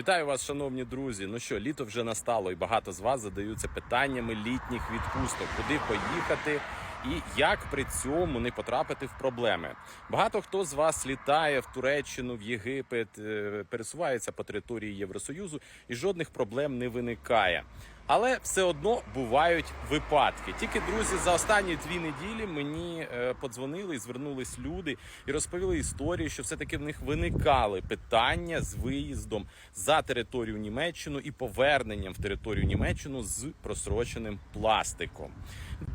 Вітаю вас, шановні друзі. Ну що, літо вже настало, і багато з вас задаються питаннями літніх відпусток, куди поїхати і як при цьому не потрапити в проблеми. Багато хто з вас літає в Туреччину, в Єгипет, е, пересувається по території Євросоюзу, і жодних проблем не виникає. Але все одно бувають випадки. Тільки друзі, за останні дві неділі мені е, подзвонили і звернулись люди і розповіли історії, що все-таки в них виникали питання з виїздом за територію Німеччину і поверненням в територію Німеччину з просроченим пластиком.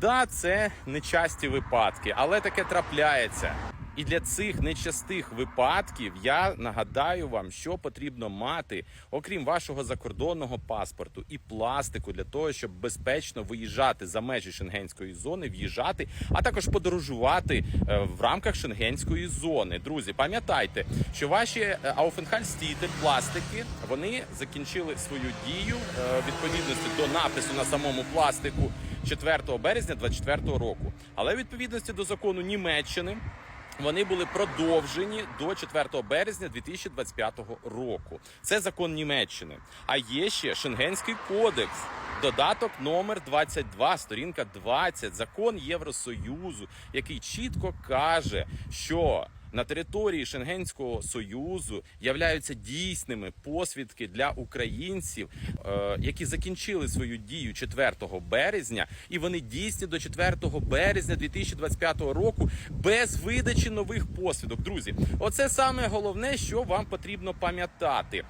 Да, це нечасті випадки, але таке трапляється. І для цих нечастих випадків я нагадаю вам, що потрібно мати, окрім вашого закордонного паспорту і пластику, для того, щоб безпечно виїжджати за межі шенгенської зони, в'їжджати, а також подорожувати е, в рамках шенгенської зони. Друзі, пам'ятайте, що ваші Ауфенхальстіти, пластики, вони закінчили свою дію е, відповідності до напису на самому пластику 4 березня 2024 року. Але відповідності до закону Німеччини. Вони були продовжені до 4 березня 2025 року. Це закон Німеччини. А є ще Шенгенський кодекс. Додаток номер 22, сторінка 20, закон Євросоюзу, який чітко каже, що на території Шенгенського союзу являються дійсними посвідки для українців, е, які закінчили свою дію 4 березня, і вони дійсні до 4 березня 2025 року без видачі нових посвідок. Друзі, оце саме головне, що вам потрібно пам'ятати.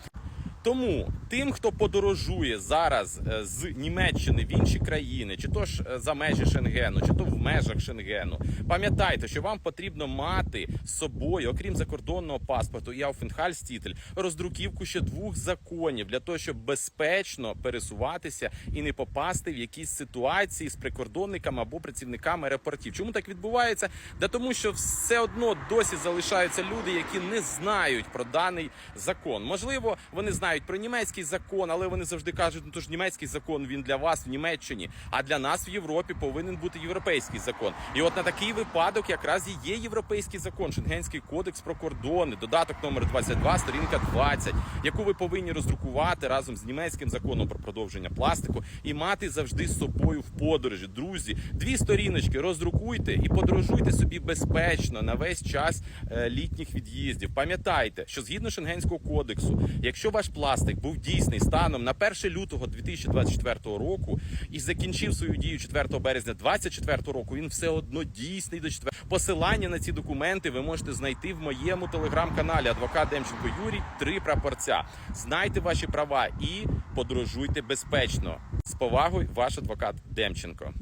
Тому тим, хто подорожує зараз е, з Німеччини в інші країни, чи то ж е, за межі Шенгену, чи то в межах Шенгену, пам'ятайте, що вам потрібно мати з собою, окрім закордонного паспорту і Ауфенхальстітель, роздруківку ще двох законів для того, щоб безпечно пересуватися і не попасти в якісь ситуації з прикордонниками або працівниками аеропортів. Чому так відбувається? Да тому, що все одно досі залишаються люди, які не знають про даний закон. Можливо, вони знають про німецький закон, але вони завжди кажуть, ну то ж німецький закон він для вас в Німеччині, а для нас в Європі повинен бути європейський закон. І от на такий випадок якраз і є європейський закон, Шенгенський кодекс про кордони, додаток номер 22, сторінка 20, яку ви повинні роздрукувати разом з німецьким законом про продовження пластику і мати завжди з собою в подорожі. Друзі, дві сторіночки роздрукуйте і подорожуйте собі безпечно на весь час е, літніх від'їздів. Пам'ятайте, що згідно Шенгенського кодексу, якщо ваш пластик був дійсний станом на 1 лютого 2024 року і закінчив свою дію 4 березня 2024 року, він все одно дійсний до 4. Посилання на ці документи ви можете знайти в моєму телеграм-каналі Адвокат Демченко Юрій. Три прапорця. Знайте ваші права і подорожуйте безпечно. З повагою, ваш адвокат Демченко.